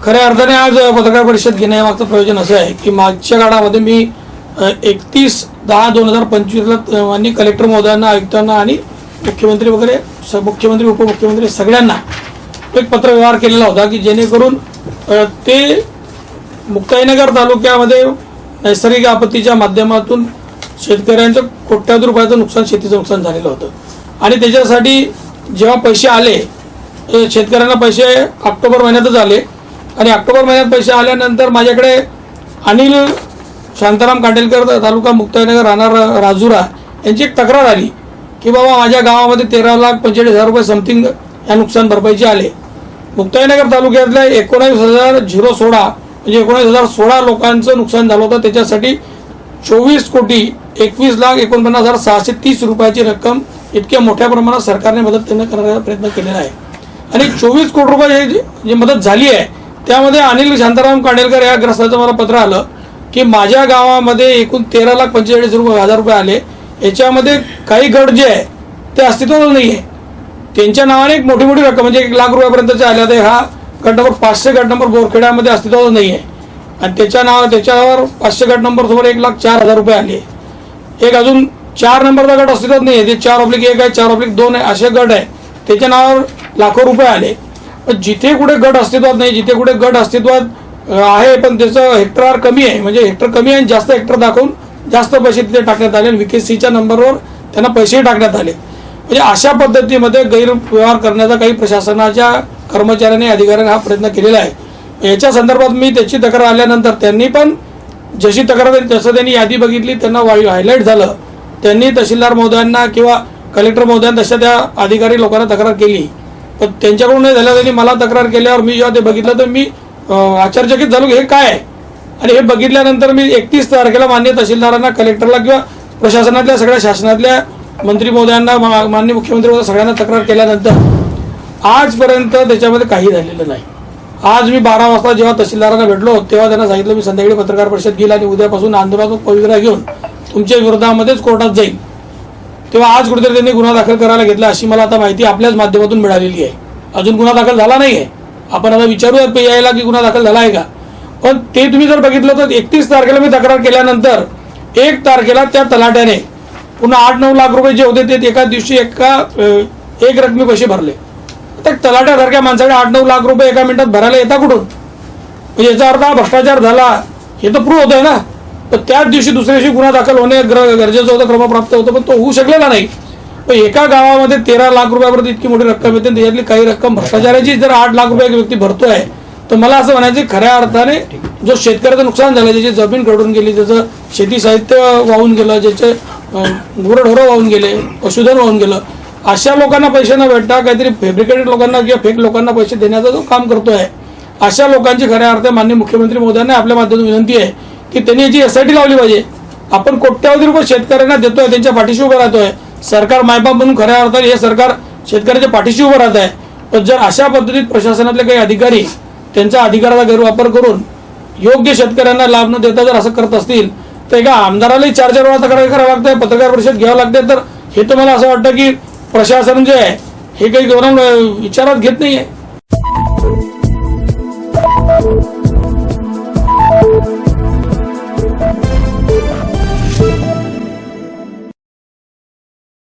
खऱ्या अर्थाने आज पत्रकार परिषद घेण्यामागचं प्रयोजन असं आहे की मागच्या काळामध्ये मी एकतीस दहा दोन हजार पंचवीसला आणि कलेक्टर महोदयांना आयुक्तांना आणि मुख्यमंत्री वगैरे स- मुख्यमंत्री उपमुख्यमंत्री सगळ्यांना एक पत्र व्यवहार केलेला होता की जेणेकरून ते मुक्ताईनगर तालुक्यामध्ये नैसर्गिक आपत्तीच्या माध्यमातून शेतकऱ्यांचं कोट्यावधी रुपयाचं नुकसान शेतीचं नुकसान झालेलं होतं. आणि त्याच्यासाठी जेव्हा पैसे आले शेतकऱ्यांना पैसे ऑक्टोबर महिन्यातच आले. आणि ऑक्टोबर महिन्यात पैसे आल्यानंतर माझ्याकडे अनिल शांताराम कांडेलकर तालुका मुक्ताईनगर राहणार राजुरा यांची एक तक्रार आली की बाबा माझ्या गावामध्ये तेरा लाख पंचेचाळीस हजार रुपये समथिंग या नुकसान भरपाईचे आले. मुक्ताईनगर तालुक्यातल्या एकोणावीस हजार झिरो सोळा म्हणजे एकोणावीस हजार सोळा लोकांचं नुकसान झालं होतं. त्याच्यासाठी चोवीस कोटी एकवीस लाख एकोणपन्नास हजार सहाशे तीस रुपयाची रक्कम इतक्या मोठ्या प्रमाणात सरकारने मदत त्यांना करण्याचा प्रयत्न केलेला आहे. आणि चोवीस कोटी रुपये हे जी जी मदत झाली आहे त्यामध्ये अनिल शांताराम कांडेलकर या ग्रस्ताचं मला पत्र आलं की माझ्या गावामध्ये एकूण तेरा लाख पंचेचाळीस रुपये हजार रुपये आले. याच्यामध्ये काही गट जे आहे ते अस्तित्वात नाही आहे त्यांच्या नावाने एक मोठी मोठी रक्कम म्हणजे एक लाख रुपयापर्यंतचे आल्या तर हा गट नंबर पाचशे गट नंबर बोरखेड्यामध्ये अस्तित्वात नाही आहे आणि त्याच्या नाव त्याच्यावर पाचशे गट नंबर समोर एक लाख चार हजार रुपये आले. एक अजून चार नंबरचा गट अस्तित्वात नाही आहे ते चार ऑब्लिक एक आहे चार ऑब्लिक दोन आहे असे गट आहे. त्याच्या नावावर लाखो रुपये आले. पण जिथे कुठे गट अस्तित्वात नाही जिथे कुठे गट अस्तित्वात आहे पण त्याचं हेक्टर कमी आहे. म्हणजे हेक्टर कमी आहे आणि जास्त हेक्टर दाखवून जास्त पैसे तिथे टाकण्यात आले आणि विकेसीच्या नंबरवर त्यांना पैसेही टाकण्यात आले. म्हणजे अशा पद्धतीमध्ये गैरव्यवहार करण्याचा काही प्रशासनाच्या कर्मचाऱ्यांनी अधिकाऱ्यांनी हा प्रयत्न केलेला आहे. याच्या संदर्भात मी त्याची तक्रार आल्यानंतर त्यांनी पण जशी तक्रार जसं तसं त्यांनी यादी बघितली त्यांना हायलाईट झालं. त्यांनी तहसीलदार महोदयांना किंवा कलेक्टर महोदयांना तशा त्या अधिकारी लोकांना तक्रार केली. पण त्यांच्याकडून नाही झालं त्यांनी मला तक्रार केल्यावर मी जेव्हा ते बघितलं तर मी आश्चर्यचकित झालो की हे काय आहे? आणि हे बघितल्यानंतर मी एकतीस तारखेला मान्य तहसीलदारांना कलेक्टरला किंवा प्रशासनातल्या सगळ्या शासनातल्या मंत्री महोदयांना मा- माननीय मुख्यमंत्री महोदय सगळ्यांना तक्रार केल्यानंतर आजपर्यंत त्याच्यामध्ये काही झालेलं नाही. आज मी बारा वाजता जेव्हा तहसीलदारांना भेटलो तेव्हा त्यांना सांगितलं मी संध्याकाळी पत्रकार परिषद घेईल आणि उद्यापासून आंदोलनात्मक पवित्रा घेऊन तुमच्या विरोधामध्येच कोर्टात जाईल तेव्हा आज कुठेतरी त्यांनी गुन्हा दाखल करायला घेतला अशी मला आता माहिती आपल्याच माध्यमातून मिळालेली आहे. अजून गुन्हा दाखल झाला नाही आहे आपण आता विचारूयात पी यायला की गुन्हा दाखल झाला आहे का? पण ते तुम्ही जर बघितलं तर एकतीस तारखेला मी तक्रार केल्यानंतर एक तारखेला त्या तलाट्याने पुन्हा आठ नऊ लाख रुपये जे होते ते एका दिवशी एका एक रकमी पैसे भरले. प्रत्येक तलाट्यासारख्या माणसाकडे आठ नऊ लाख रुपये एका मिनिटात भरायला येता कुठून? म्हणजे याचा अर्थ हा भ्रष्टाचार झाला. हे तर प्रूव्ह होत आहे ना. तर त्याच दिवशी दुसऱ्या दिवशी गुन्हा दाखल होणे गरजेचं होतं क्रमप्राप्त होतं पण तो होऊ शकलेला नाही. पण एका गावामध्ये तेरा लाख रुपयापर्यंत इतकी मोठी रक्कम येते आणि त्याच्यातली काही रक्कम भ्रष्टाचाराची जर आठ लाख रुपये एक व्यक्ती भरतोय तर मला असं म्हणायचं खऱ्या अर्थाने जो शेतकऱ्याचं नुकसान झालं ज्याची जमीन घडून गेली त्याचं शेती साहित्य वाहून गेलं ज्याचे गुरढोरं वाहून गेले पशुधन वाहून गेलं अशा लोकांना पैसे न भेटता काहीतरी फेब्रिकेटेड लोकांना किंवा फेक लोकांना पैसे देण्याचा जो काम करतोय अशा लोकांची खऱ्या अर्थ मान्य मुख्यमंत्री मोदयांना आपल्या माध्यमातून विनंती आहे की त्यांनी याची एस लावली पाहिजे. आपण कोट्यावधी रुपये शेतकऱ्यांना देतोय त्यांच्या पाठीशी उभं राहतोय. सरकार मायबाप म्हणून खऱ्या अर्थाने हे सरकार शेतकऱ्याच्या पाठीशी उभं राहत आहे. पण जर अशा पद्धतीत प्रशासनातले काही अधिकारी त्यांच्या अधिकाराचा गैरवापर करून योग्य शेतकऱ्यांना लाभ न देता जर असं करत असतील तर एका आमदारालाही चार चार वेळा तक्रार करावं लागतंय पत्रकार परिषद घ्यावं लागते. तर हे तर मला असं वाटतं की प्रशासन जे आहे हे काही गौरव विचारात घेत नाही आहे